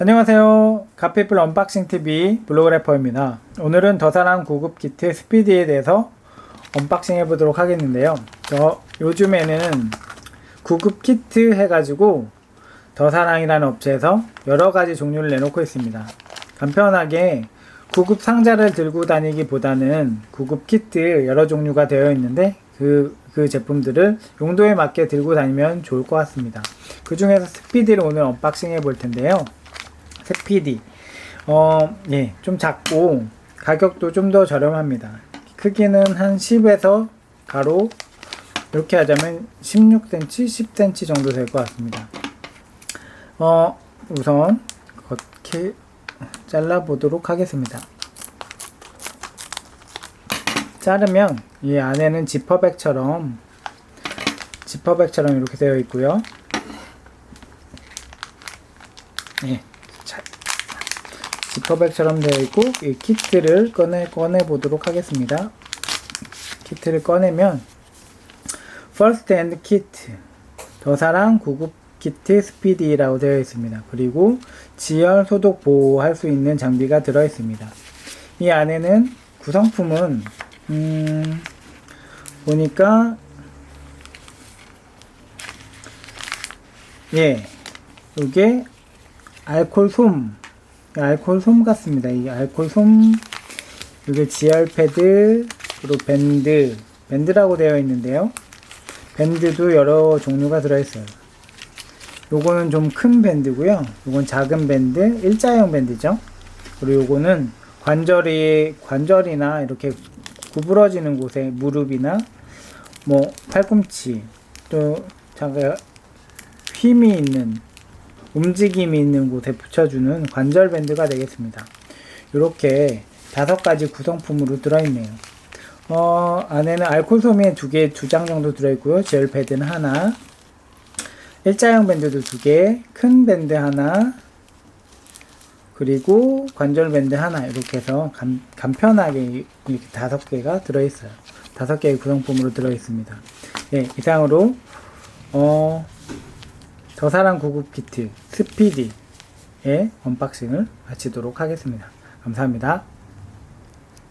안녕하세요. 가피플 언박싱 TV 블로그래퍼입니다. 오늘은 더사랑 구급 키트 스피디에 대해서 언박싱 해보도록 하겠는데요. 저 요즘에는 구급 키트 해가지고 더사랑이라는 업체에서 여러 가지 종류를 내놓고 있습니다. 간편하게 구급 상자를 들고 다니기보다는 구급 키트 여러 종류가 되어 있는데 그, 그 제품들을 용도에 맞게 들고 다니면 좋을 것 같습니다. 그 중에서 스피디를 오늘 언박싱 해볼 텐데요. 스피디. 어, 예, 좀 작고 가격도 좀 더 저렴합니다. 크기는 한 10에서 가로 이렇게 하자면 16cm, 10cm 정도 될 것 같습니다. 어, 우선 겉게 잘라 보도록 하겠습니다. 자르면 이 안에는 지퍼백처럼 지퍼백처럼 이렇게 되어 있고요. 예, 자, 지퍼백처럼 되어 있고 이 키트를 꺼내 꺼내 보도록 하겠습니다. 키트를 꺼내면 First Aid Kit 더사랑 구급 키트 스피디라고 되어 있습니다. 그리고 지열 소독 보호할 수 있는 장비가 들어 있습니다. 이 안에는 구성품은 음, 보니까 예, 이게 알콜 솜, 알콜 솜 같습니다. 이 알콜 솜, 이게 지열 패드, 그리고 밴드, 밴드라고 되어 있는데요. 밴드도 여러 종류가 들어있어요. 요거는 좀 큰 밴드고요. 요건 작은 밴드, 일자형 밴드죠. 그리고 요거는 관절이, 관절이나 이렇게 구부러지는 곳에 무릎이나 뭐 팔꿈치 또 자가 힘이 있는 움직임이 있는 곳에 붙여주는 관절 밴드가 되겠습니다. 이렇게 다섯 가지 구성품으로 들어있네요. 어, 안에는 솜이 두 개, 두 장 정도 들어있고요. 젤 패드는 하나, 일자형 밴드도 두 개, 큰 밴드 하나, 그리고 관절 밴드 하나 이렇게 해서 간, 간편하게 이렇게 다섯 개가 들어있어요. 다섯 개의 구성품으로 들어있습니다. 네, 이상으로 어, 더사랑 구급 키트 스피디의 언박싱을 마치도록 하겠습니다. 감사합니다.